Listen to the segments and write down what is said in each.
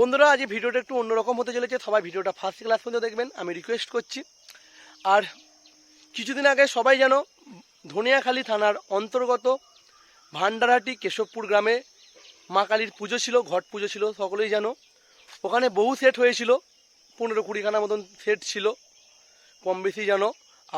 বন্ধুরা, আজ ভিডিওটা একটু অন্যরকম হতে চলেছে। সবাই ভিডিওটা ফার্স্ট ক্লাস পর্যন্ত দেখবেন, আমি রিকোয়েস্ট করছি। আর কিছুদিন আগে সবাই যেন ধনিয়াখালী থানার অন্তর্গত ভান্ডারহাটি কেশবপুর গ্রামে মা কালীর পুজো ছিল, ঘট পুজো ছিল, সকলেই যেন ওখানে বহু সেট হয়েছিল, পনেরো কুড়িখানা মতন সেট ছিল, কম বেশি যেন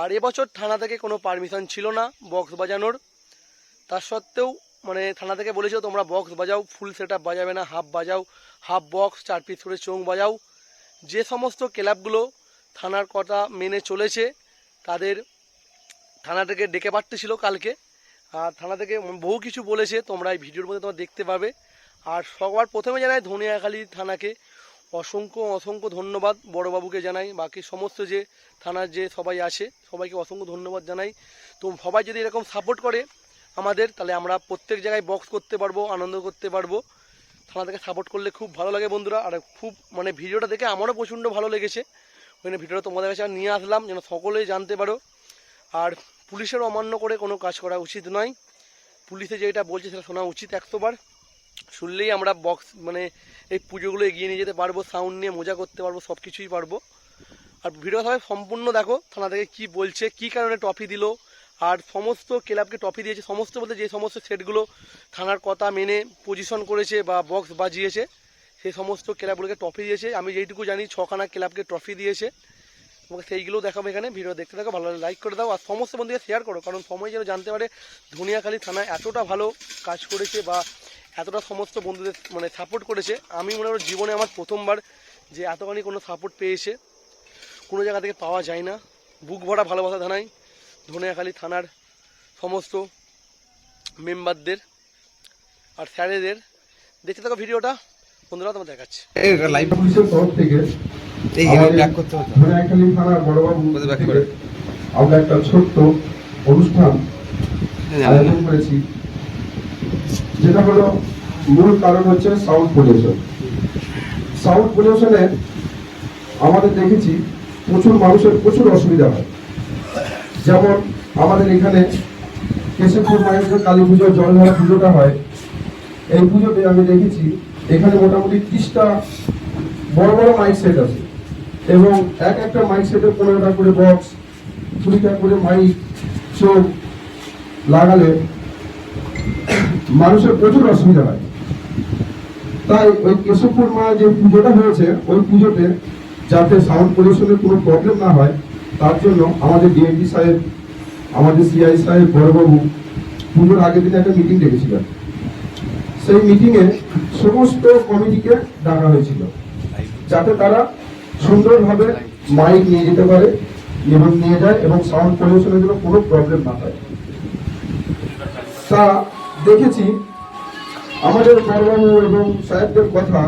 আর এবছর থানা থেকে কোনো পারমিশন ছিল না বক্স বাজানোর। তার সত্ত্বেও মানে থানা থেকে বলেছিল তোমরা বক্স বাজাও ফুল সেট বাজাবে না হাফ বাজাও হাফ বক্স চার পিস করে চোং বাজাও। যে সমস্ত ক্লাবগুলো থানার কথা মেনে চলেছে, তাদের থানা থেকে ডেকে পাঠতেছিল কালকে। আর থানা থেকে বহু কিছু বলেছে, তোমরা এই ভিডিওর মধ্যে তোমরা দেখতে পাবে। আর সবার প্রথমে জানাই ধনিয়াখালী থানাকে অসংখ্য অসংখ্য ধন্যবাদ বড়বাবুকে জানাই। বাকি সমস্ত যে থানার যে সবাই আছে, সবাইকে অসংখ্য ধন্যবাদ জানাই। তো সবাই যদি এরকম সাপোর্ট করে আমাদের, তাহলে আমরা প্রত্যেক জায়গায় বক্স করতে পারব, আনন্দ করতে পারব। থানা থেকে সাপোর্ট করলে খুব ভালো লাগে বন্ধুরা। আর খুব মানে ভিডিওটা দেখে আমারও প্রচণ্ড ভালো লেগেছে। ওখানে ভিডিওটা তোমাদের কাছে নিয়ে আসলাম, যেন সকলেই জানতে পারো। আর পুলিশের অমান্য করে কোনো কাজ করা উচিত নয়। পুলিশে যেটা বলছে সেটা শোনা উচিত একশোবার। শুনলেই আমরা বক্স মানে এই পুজোগুলো এগিয়ে নিয়ে যেতে পারব সাউন্ড নিয়ে মজা করতে পারব সব কিছুই পারব। আর ভিডিও সবাই সম্পূর্ণ দেখো থানা থেকে কি বলছে, কি কারণে ট্রফি দিল আর সমস্ত ক্লাবকে ট্রফি দিয়েছে। সমস্ত বলতে যে সমস্ত সেটগুলো থানার কথা মেনে পজিশন করেছে বা বক্স বাজিয়েছে সেই সমস্ত ক্লাবগুলোকে ট্রফি দিয়েছে। আমি যেইটুকু জানি, ছখানা ক্লাবকে ট্রফি দিয়েছে। তোমাকে সেইগুলো দেখাবো এখানে, ভিডিও দেখতে থাকো, ভালো লাইক করে দাও। আর সমস্ত বন্ধুকে শেয়ার করো, কারণ সময় যেন জানতে পারে ধনিয়াখালী থানায় এতটা ভালো কাজ করেছে বা এতটা সমস্ত বন্ধুদের মানে সাপোর্ট করেছে। আমি মনে করি জীবনে আমার প্রথমবার যে এতখানি কোনো সাপোর্ট পেয়েছে। কোনো জায়গা থেকে পাওয়া যায় না। বুক ভরা ভালোবাসা জানাই। ধনিয়াখালী থানার সমস্ত মেম্বারদের আর স্যারেদের দেখতে থাকো ভিডিওটা। বন্ধুরা তোমার দেখাচ্ছে। লাইভ পুলিশের তরফ থেকে এই ব্যাক করতে হতো ধনিয়াখালী থানার বড়বাবু থেকে করে? আমরা একটা ছোট্ট অনুষ্ঠান আয়োজন করেছি। যেটা হলো মূল কারণ হচ্ছে সাউন্ড পলিউশন সাউন্ড পলিউশনে আমাদের দেখেছি প্রচুর মানুষের প্রচুর অসুবিধা হয়। যেমন আমাদের এখানে কেশবপুর মায়ের কালী পুজো, জলধারা পুজোটা হয়। এই পুজোতে আমি দেখেছি, এখানে মোটামুটি ত্রিশটা বড় বড় মাইক সেট আছে। এবং এক একটা মাইক সেটে পনেরোটা করে বক্স কুড়িটা করে মাইক চোখ লাগালে মানুষের প্রচুর অসুবিধা হয়। তাই ওই কেশবপুর মা যে পুজোটা হয়েছে, ওই পুজোতে যাতে সাউন্ড পলিউশনের কোনো প্রবলেম না হয় তার জন্য আমাদের ডিএমপি সাহেব, আমাদের সিআই সাহেব, বড়বাবু, পুজোর আগের দিনে একটা মিটিং ডেকেছিলেন। সেই মিটিংয়ে সমস্ত কমিটিকে ডাকা হয়েছিল, যাতে তারা সুন্দরভাবে মাইক নিয়ে যেতে পারে, এবং নিয়ে যায়, এবং সাউন্ড পলিউশনের জন্য কোনো প্রবলেম না হয়। তা দেখেছি, আমাদের বড়বাবু এবং সাহেবদের কথা,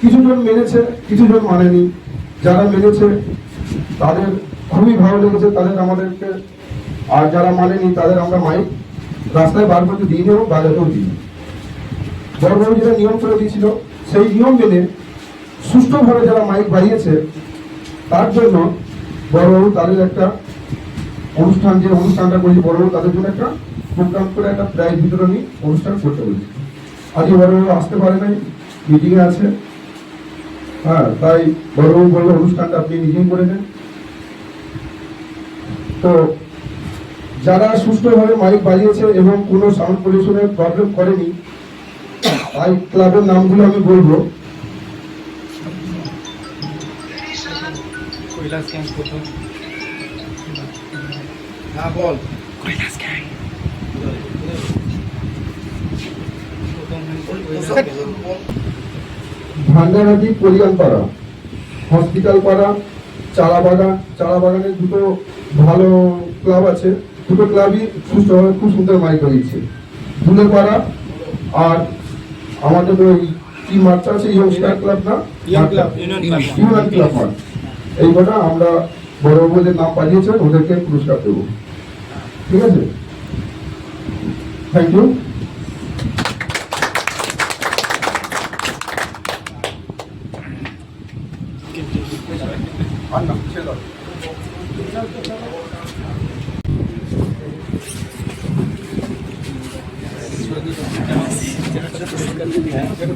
কিছুজন মেনেছে, কিছুজন মানেনি। যারা মেনেছে তাদের খুবই ভালো লেগেছে, তাদের আমাদেরকে, আর যারা মানেনি তাদের আমরা মাইক রাস্তায় বার করতে দিই এবং বাজাতেও দিই বড়বাবু যেটা নিয়ম করে দিয়েছিল, সেই নিয়ম মেনে সুষ্ঠুভাবে যারা মাইক বাড়িয়েছে তার জন্য বড়বাবু তাদের একটা অনুষ্ঠান, যে অনুষ্ঠানটা করেছে বড়বাবু তাদের জন্য একটা প্রোগ্রাম করে একটা প্রাইজ বিতরণী অনুষ্ঠান করতে বলেছে। আজকে বড়বাবু আসতে পারে নাই মিটিংয়ে আছে। হ্যাঁ তাই বড়বাবু বলল অনুষ্ঠানটা আপনি নিজেই করে দেন তো যারা সুষ্ঠুভাবে মাইক বাজিয়েছে এবং কোনো সাউন্ড পলিউশনের প্রবলেম করেনি তাই ক্লাবের নামগুলো আমি বলব। কৈলাস ক্যাম্প প্রথম। হ্যাঁ বল। ভান্ডারহাটি কলিয়ানপাড়া হসপিটাল পাড়া চারা বাগান চারা বাগানে দুটো ভালো ক্লাব আছে। দুটো ক্লাবই সুস্থভাবে খুব সুন্দর মাইক হয়েছে দুলে পাড়া আর আমাদের ওই কি মাঠটা আছে ইয়ংস্টার ক্লাব না. Union club. মাঠ। এই কটা আমরা বড় বড়দের নাম পাঠিয়েছেন ওদেরকে পুরস্কার দেবো। ঠিক আছে? থ্যাংক ইউ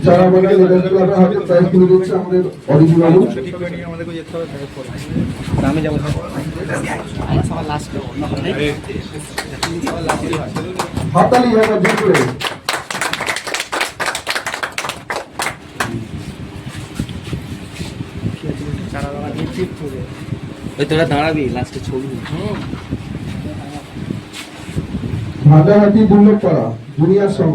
চারা বাগান লিডার্স ক্লাবের হাতে প্রাইজ তুলে দিচ্ছে আমাদের অরিজি বাবু আমি যাব হাতালি একবার জোর করে ওই তোরা দাঁড়াবি লাস্টে ছবি ভান্ডারহাটি দুর্লভ পাড়া দুনিয়ার সঙ্গ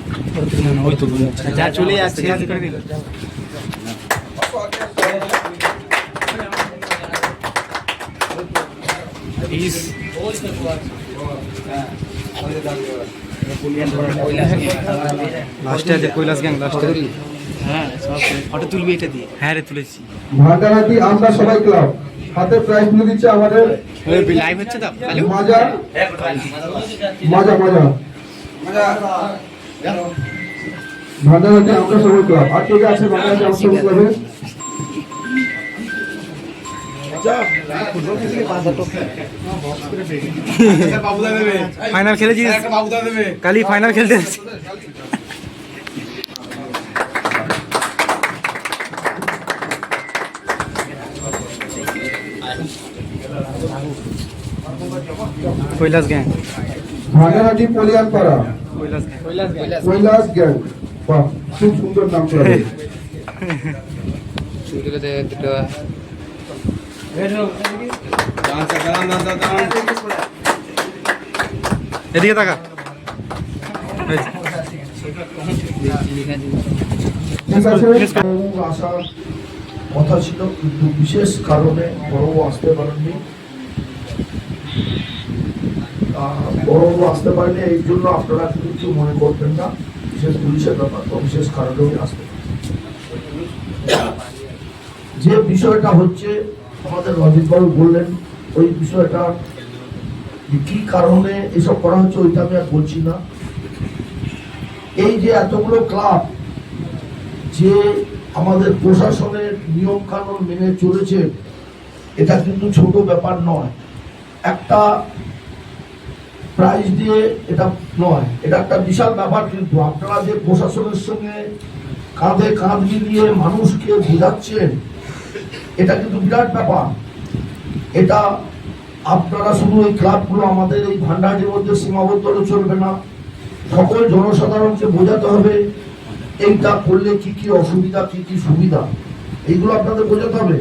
যা চলে যাচ্ছে। লাস্টে আছে কৈলাস গ্যাং লাস্টে হ্যাঁ ফটো তুলবি এটা দিয়ে। হ্যাঁ রে তুলেছি। ভান্ডারহাটি আমরা সবাই ক্লাব হাতে প্রাইজ তুলে দিচ্ছে আমাদের। লাইভ হচ্ছে তো মাজা। মাজা মাজা। ভান্ডারহাটি আমরা সবাই ক্লাব। আর কে কে আছে ভান্ডারহাটি আমরা সবাই ক্লাবে? ফাইনাল খেলেছিস? কালি ফাইনাল খেলতে কৈলাস গ্যাং। ভান্ডারহাটি পলিয়ান পাড়া কৈলাস গ্যাং। বাহ খুব সুন্দর নাম করে এদিকে তাকা। আছে বড়বাবু আসার কথা ছিল কিন্তু বিশেষ কারণে বড়বাবু আসতে পারেননি। বড়বাবু আসতে পারেনি এই জন্য আপনারা কিন্তু মনে করবেন না। বিশেষ পুলিশের ব্যাপার তো বিশেষ কারণে আসতে যে বিষয়টা হচ্ছে, আমাদের রজিতবাবু বললেন, ওই বিষয়টা কি কারণে এসব করা হচ্ছে ওইটা আমি আর বলছি না। এই যে এতগুলো ক্লাব, যে আমাদের প্রশাসনের নিয়ম কানুন মেনে চলেছে, এটা কিন্তু ছোট ব্যাপার নয়। একটা প্রাইজ দিয়ে এটা নয়। এটা একটা বিশাল ব্যাপার কিন্তু আপনারা যে প্রশাসনের সঙ্গে কাঁধে কাঁধ মিলিয়ে মানুষকে বোঝাচ্ছেন, এটা কিন্তু বিরাট ব্যাপার। এটা আপনারা শুধু এই ক্লাবগুলো, আমাদের এই ভান্ডারের মধ্যে সীমাবদ্ধ চলবে না। সকল জনসাধারণকে বোঝাতে হবে, এইটা করলে কি কি অসুবিধা, কি কি সুবিধা। এইগুলো আপনাদের বোঝাতে হবে।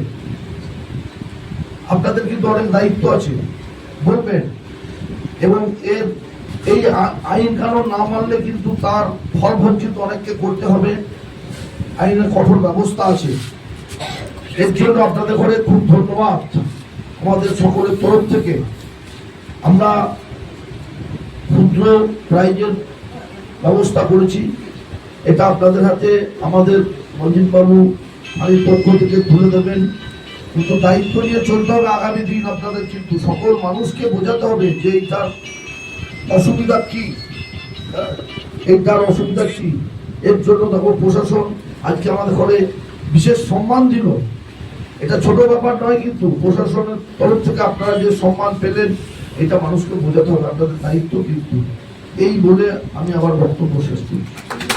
আপনাদের কিন্তু অনেক দায়িত্ব আছে। বলবেন এবং এর এই আইন কানুন না মানলে কিন্তু তার ফল কিন্তু অনেককে করতে হবে। আইনের কঠোর ব্যবস্থা আছে। এর জন্য আপনাদের ঘরে খুব ধন্যবাদ আমাদের সকলের তরফ থেকে। আমরা ক্ষুদ্র প্রাইজের ব্যবস্থা করেছি। এটা আপনাদের হাতে আমাদের মঞ্জিত বাবু আমি পক্ষ থেকে তুলে দেবেন। কিন্তু দায়িত্ব নিয়ে চলতে হবে আগামী দিন আপনাদের কিন্তু সকল মানুষকে বোঝাতে হবে যে এইটার অসুবিধা কি। হ্যাঁ, এইটার অসুবিধা কি। এর জন্য দেখো প্রশাসন আজকে আমাদের ঘরে বিশেষ সম্মান দিল। এটা ছোট ব্যাপার নয় কিন্তু প্রশাসনের তরফ থেকে আপনারা যে সম্মান পেলেন এটা মানুষকে বোঝাতে হবে। আপনাদের দায়িত্ব কিন্তু এই বলে আমি আবার বক্তব্য শেষ করছি।